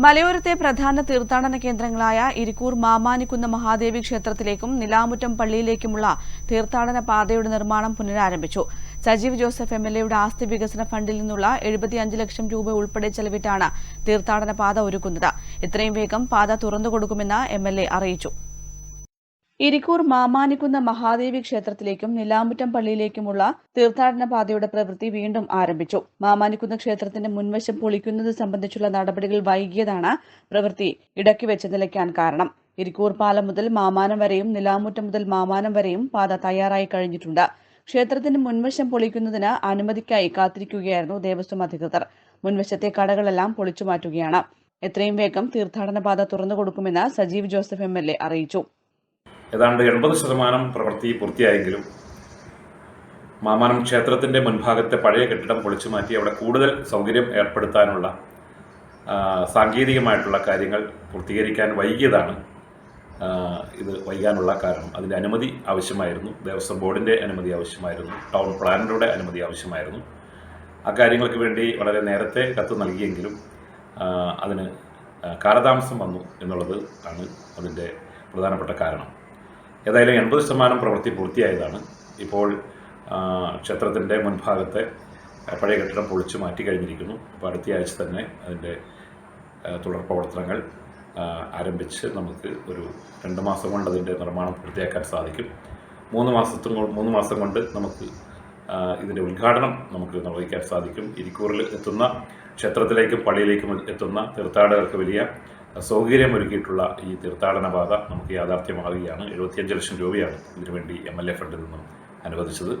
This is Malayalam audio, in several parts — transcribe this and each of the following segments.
മലയോരത്തെ പ്രധാന തീർത്ഥാടന കേന്ദ്രങ്ങളായ ഇരിക്കൂർ മാമാനിക്കുന്ന മഹാദേവി ക്ഷേത്രത്തിലേക്കും നിലാമുറ്റം പള്ളിയിലേക്കുമുള്ള തീർത്ഥാടന പാതയുടെ നിർമ്മാണം പുനരാരംഭിച്ചു. സജീവ് ജോസഫ് എം എൽ എയുടെ ആസ്തി വികസന ഫണ്ടിൽ നിന്നുള്ള എഴുപത്തിയഞ്ച് ലക്ഷം രൂപ ഉൾപ്പെടെ ചെലവിട്ടാണ് തീർത്ഥാടന പാത ഒരുക്കുന്നത്. ഇത്രയും വേഗം പാത തുറന്നുകൊടുക്കുമെന്ന് എം എൽ എ അറിയിച്ചു. ഇരിക്കൂർ മാമാനിക്കുന്ന മഹാദേവി ക്ഷേത്രത്തിലേക്കും നിലാമുറ്റം പള്ളിയിലേക്കുമുള്ള തീർത്ഥാടന പാതയുടെ പ്രവൃത്തി വീണ്ടും ആരംഭിച്ചു. മാമാനിക്കുന്ന ക്ഷേത്രത്തിന്റെ മുൻവശം പൊളിക്കുന്നത് സംബന്ധിച്ചുള്ള നടപടികൾ വൈകിയതാണ് പ്രവൃത്തി ഇടയ്ക്ക് വെച്ച് നിലയ്ക്കാൻ കാരണം. ഇരിക്കൂർ പാലം മുതൽ മാമാനം വരെയും നിലാമുറ്റം മുതൽ മാമാനം വരെയും പാത തയ്യാറായി കഴിഞ്ഞിട്ടുണ്ട്. ക്ഷേത്രത്തിന്റെ മുൻവശം പൊളിക്കുന്നതിന് അനുമതിക്കായി കാത്തിരിക്കുകയായിരുന്നു ദേവസ്വം അധികൃതർ. മുൻവശത്തെ കടകളെല്ലാം പൊളിച്ചു മാറ്റുകയാണ്. എത്രയും വേഗം തീർത്ഥാടന പാത തുറന്നു കൊടുക്കുമെന്ന് സജീവ് ജോസഫ് എം അറിയിച്ചു. ഏതാണ്ട് എൺപത് ശതമാനം പ്രവൃത്തി പൂർത്തിയായെങ്കിലും മാമാനം ക്ഷേത്രത്തിന്റെ മുൻഭാഗത്തെ പഴയ കെട്ടിടം പൊളിച്ചു മാറ്റി അവിടെ കൂടുതൽ സൗകര്യം ഏർപ്പെടുത്താനുള്ള സാങ്കേതികമായിട്ടുള്ള കാര്യങ്ങൾ പൂർത്തീകരിക്കാൻ വൈകിയതാണ് ഇത് വൈകാനുള്ള കാരണം. അതിന്റെ അനുമതി ആവശ്യമായിരുന്നു. ദേവസ്വം ബോർഡിന്റെ അനുമതി ആവശ്യമായിരുന്നു. ടൗൺ പ്ലാനറുടെ അനുമതി ആവശ്യമായിരുന്നു. ആ കാര്യങ്ങൾക്ക് വേണ്ടി വളരെ നേരത്തെ കത്ത് നൽകിയെങ്കിലും അതിന് കാലതാമസം വന്നു എന്നുള്ളത് ആണ് അതിന്റെ പ്രധാനപ്പെട്ട കാരണം. ഏതായാലും എൺപത് ശതമാനം പ്രവൃത്തി പൂർത്തിയായതാണ്. ഇപ്പോൾ ക്ഷേത്രത്തിന്റെ മുൻഭാഗത്തെ പഴയ കെട്ടിടം പൊളിച്ചു മാറ്റി കഴിഞ്ഞിരിക്കുന്നു. അപ്പോൾ അടുത്ത ആഴ്ച തന്നെ അതിന്റെ തുടർ പ്രവർത്തനങ്ങൾ ആരംഭിച്ച് നമുക്ക് ഒരു രണ്ട് മാസം കൊണ്ട് അതിന്റെ നിർമ്മാണം പൂർത്തിയാക്കാൻ സാധിക്കും. മൂന്ന് മാസത്തും മൂന്ന് മാസം കൊണ്ട് നമുക്ക് ഇതിന്റെ ഉദ്ഘാടനം നമുക്ക് നിർവഹിക്കാൻ സാധിക്കും. ഇരിക്കൂറിൽ എത്തുന്ന ക്ഷേത്രത്തിലേക്കും പള്ളിയിലേക്കും എത്തുന്ന തീർത്ഥാടകർക്ക് വലിയ സൗകര്യമൊരുക്കിയിട്ടുള്ള ഈ തീർത്ഥാടന പാത നമുക്ക് യാഥാർത്ഥ്യമാവുകയാണ് എഴുപത്തിയഞ്ച് ലക്ഷം രൂപയാണ് ഇതിനുവേണ്ടി എം എൽ എ ഫണ്ടിൽ നിന്നും അനുവദിച്ചത്.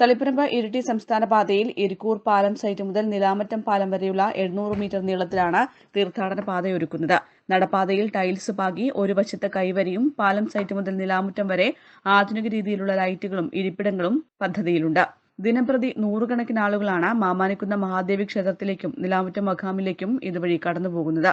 തളിപ്പറമ്പ് ഇരിട്ടി സംസ്ഥാന പാതയിൽ ഇരിക്കൂർ പാലം സൈറ്റ് മുതൽ നിലാമറ്റം പാലം വരെയുള്ള എഴുന്നൂറ് മീറ്റർ നീളത്തിലാണ് തീർത്ഥാടന പാതയൊരുക്കുന്നത്. നടപ്പാതയിൽ ടൈൽസ് പാകി ഒരു വശത്തെ കൈവരിയും പാലം സൈറ്റ് മുതൽ നിലാമുറ്റം വരെ ആധുനിക രീതിയിലുള്ള ലൈറ്റുകളും ഇരിപ്പിടങ്ങളും പദ്ധതിയിലുണ്ട്. ദിനംപ്രതി നൂറുകണക്കിന് ആളുകളാണ് മാമാനിക്കുന്ന മഹാദേവി ക്ഷേത്രത്തിലേക്കും നിലാമുറ്റം മഖാമിലേക്കും ഇതുവഴി കടന്നുപോകുന്നത്.